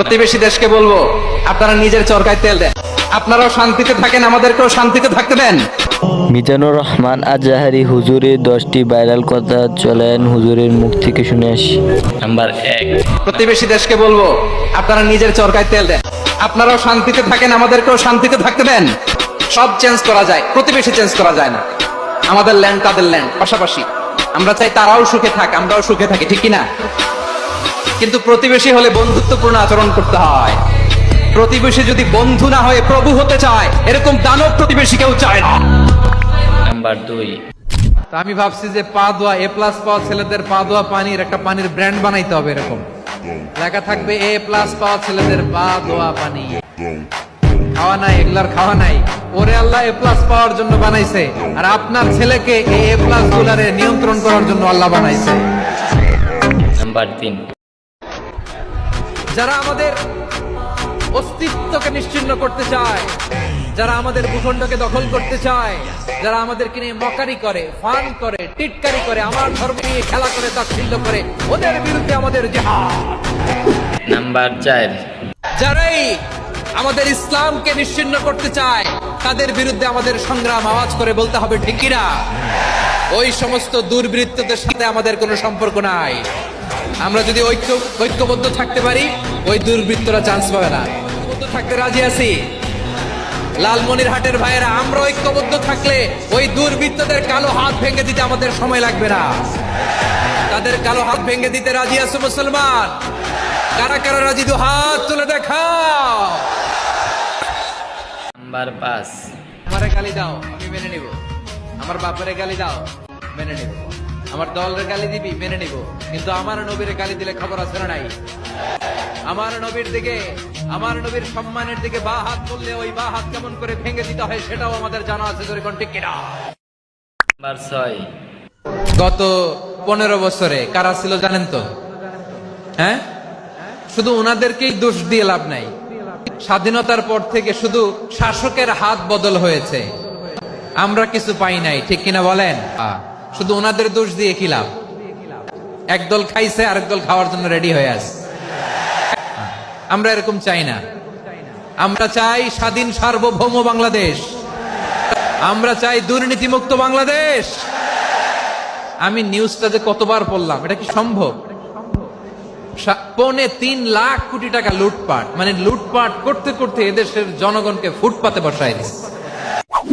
প্রতিবেশী দেশকে বলব আপনারা নিজের চরকায় তেল দেন। আপনারাও শান্তিতে থাকেন আমাদেরকেও শান্তিতে থাকতে দেন। মিজানুর রহমান আজাহারি হুজুরের দশটি ভাইরাল কথা চলেন হুজুরের মুখ থেকে শুনে আসি। নাম্বার এক। প্রতিবেশী দেশকে বলব আপনারা নিজের চরকায় তেল দেন। আপনারাও শান্তিতে থাকেন আমাদেরকেও শান্তিতে থাকতে দেন। সব চেঞ্জ করা যায় প্রতিবেশী চেঞ্জ করা যায় না। আমাদের ল্যান্ড তাদের ল্যান্ড পাশাপাশি। আমরা চাই তারাও সুখে থাক আমরাও সুখে থাকি ঠিক কি না কিন্তু প্রতিবেশী হলে বন্ধুত্বপূর্ণ আচরণ করতে হয়। প্রতিবেশী যদি বন্ধু না হয়ে প্রভু হতে চায় এরকম দানব প্রতিবেশী কেউ চায় না। নাম্বার দুই। আমি ভাবছি যে পা দোয়া এ প্লাস পাওয়া ছেলেদের পা দোয়া পানির একটা পানির ব্র্যান্ড বানাইতে হবে এরকম। লেখা থাকবে এ প্লাস পাওয়া ছেলেদের পা দোয়া পানি। খাওয়া নাই এগুলার খাওয়া নাই। ওরে আল্লাহ এ প্লাস পাওয়ার জন্য বানাইছে। আর আপনার ছেলেকে এ প্লাস গুলারে নিয়ন্ত্রণ করার জন্য আল্লাহ বানাইছে। নাম্বার তিন। যারা আমাদের অস্তিত্বকে নিশ্চিন্ন করতে চায় যারা আমাদের ভূখণ্ডকে দখল করতে চায় যারা আমাদেরকে নিয়ে মকারি করে ফান করে টিটকারি করে আমার ধর্ম নিয়ে খেলা করে তাচ্ছিল্য করে ওদের বিরুদ্ধে আমাদের জেহাদ। নাম্বার চার। যারাই আমাদের ইসলামকে নিশ্চিন্ন করতে চায় তাদের বিরুদ্ধে আমাদের সংগ্রাম আওয়াজ করে বলতে হবে ঠিকিরা ওই সমস্ত দুর্বৃত্তদের সাথে আমাদের কোনো সম্পর্ক নাই। আমরা যদি ঐক্য ঐক্যবদ্ধ থাকতে পারি ওই দুর্বৃত্তরা চান্স পাবে না। থাকতে রাজি আছি? লালমনির হাটের ভাইয়েরা আমরা ঐক্যবদ্ধ থাকলে ওই দুর্বৃত্তদের কালো হাত ভেঙে দিতে আমাদের সময় লাগবে না। তাদের কালো হাত ভেঙে দিতে রাজি আছে মুসলমান? কারা কারা রাজি? দু হাত তুলে দেখাও। নাম্বার পাঁচ। আমারে গালি দাও আমি মেনে নিব। আমার বাপেরে গালি দাও মেনে নিব। আমার দলের গালি দিবি মেনে নিব। কিন্তু আমার নবীর গালি দিলে খবর আছে না নাই? আমার নবীর দিকে আমার নবীর সম্মানের দিকে বা হাত তুললে ওই বা হাত কেমন করে ভেঙে দিতে হয় সেটাও আমাদের জানা আছে ধরে কোন? ঠিক কিনা গত পনেরো বছরে কারা ছিল জানেন তো? হ্যাঁ? শুধু ওনাদেরকেই দোষ দিয়ে লাভ নাই। স্বাধীনতার পর থেকে শুধু শাসকের হাত বদল হয়েছে। আমরা কিছু পাই নাই ঠিক কিনা বলেন? আহ, শুধু ওনাদের দোষ দিয়ে কি লাভ? একদল খাইছে, আরেক দল খাওয়ার জন্য রেডি হয়ে আছে। আমরা এরকম চাই না। আমরা চাই স্বাধীন সার্বভৌম বাংলাদেশ। আমরা চাই দুর্নীতিমুক্ত বাংলাদেশ। আমি নিউজটা যে কতবার পড়লাম, এটা কি সম্ভব? পৌনে তিন লাখ কোটি টাকা লুটপাট মানে লুটপাট করতে করতে এদেশের জনগণকে ফুটপাতে বসায় দিচ্ছে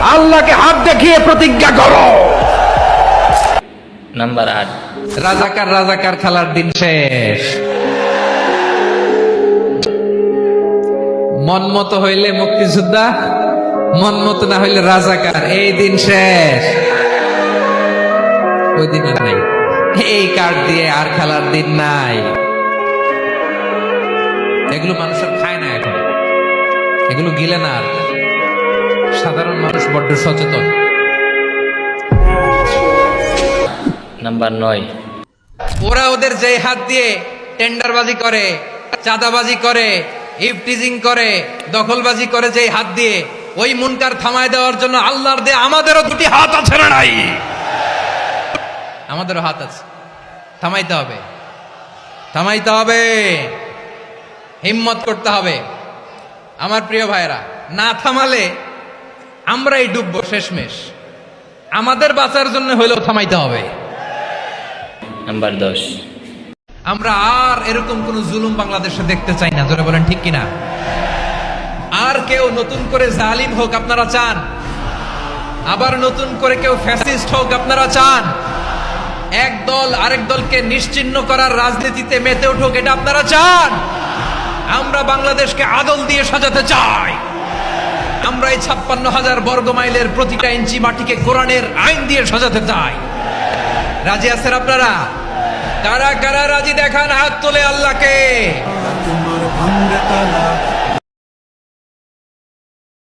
আল্লাহকে হাত দেখিয়ে প্রতিজ্ঞা করো। নাম্বার আট। রাজাকার রাজাকার খেলার দিন শেষ। মন মতো হইলে মুক্তিযোদ্ধা মন মতো না হইলে রাজাকার এই দিন শেষ। ওই দিন আর নাই। এই কার্ড দিয়ে আর খেলার দিন নাই। এগুলো মানুষের খায় না এখন। এগুলো গিলে না আর। সাধারণ মানুষ বড্ড সচেতন। নাম্বার নয়। ওরা ওদের যে হাত দিয়ে টেন্ডারবাজি করে চাঁদাবাজি করে ইফটিজিং করে দখলবাজি করে যে হাত দিয়ে ওই মুনকার থামায় দেওয়ার জন্য আল্লাহর দিয়ে আমাদেরও দুটি হাত আছে না নাই? আমাদেরও হাত আছে। থামাইতে হবে। থামাইতে হবে। হিম্মত করতে হবে। আমার প্রিয় ভাইরা না থামালে আমরাই ডুববো শেষমেশ। আমাদের বাঁচার জন্য হইলেও থামাইতে হবে। নাম্বার দশ। আমরা আর এরকম কোন জুলুম বাংলাদেশে দেখতে চাই না জোরে বলেন ঠিক কিনা? আর কেউ নতুন করে জালিম হোক আপনারা চান। আবার নতুন করে কেউ ফ্যাসিস্ট হোক আপনারা চান। এক দল আরেক দলকে নিশ্চিহ্ন করার রাজনীতিতে মেতে উঠুক এটা আপনারা চান। আমরা বাংলাদেশকে আদল দিয়ে সাজাতে চাই। আমরা এই ছাপ্পান্ন হাজার বর্গ মাইলের প্রতিটা ইঞ্চি মাটিকে কোরআনের আইন দিয়ে সাজাতে চাই। রাজি আছেন আপনারা? কারা কারা রাজি দেখান হাত তোলে আল্লাহকে। তোমার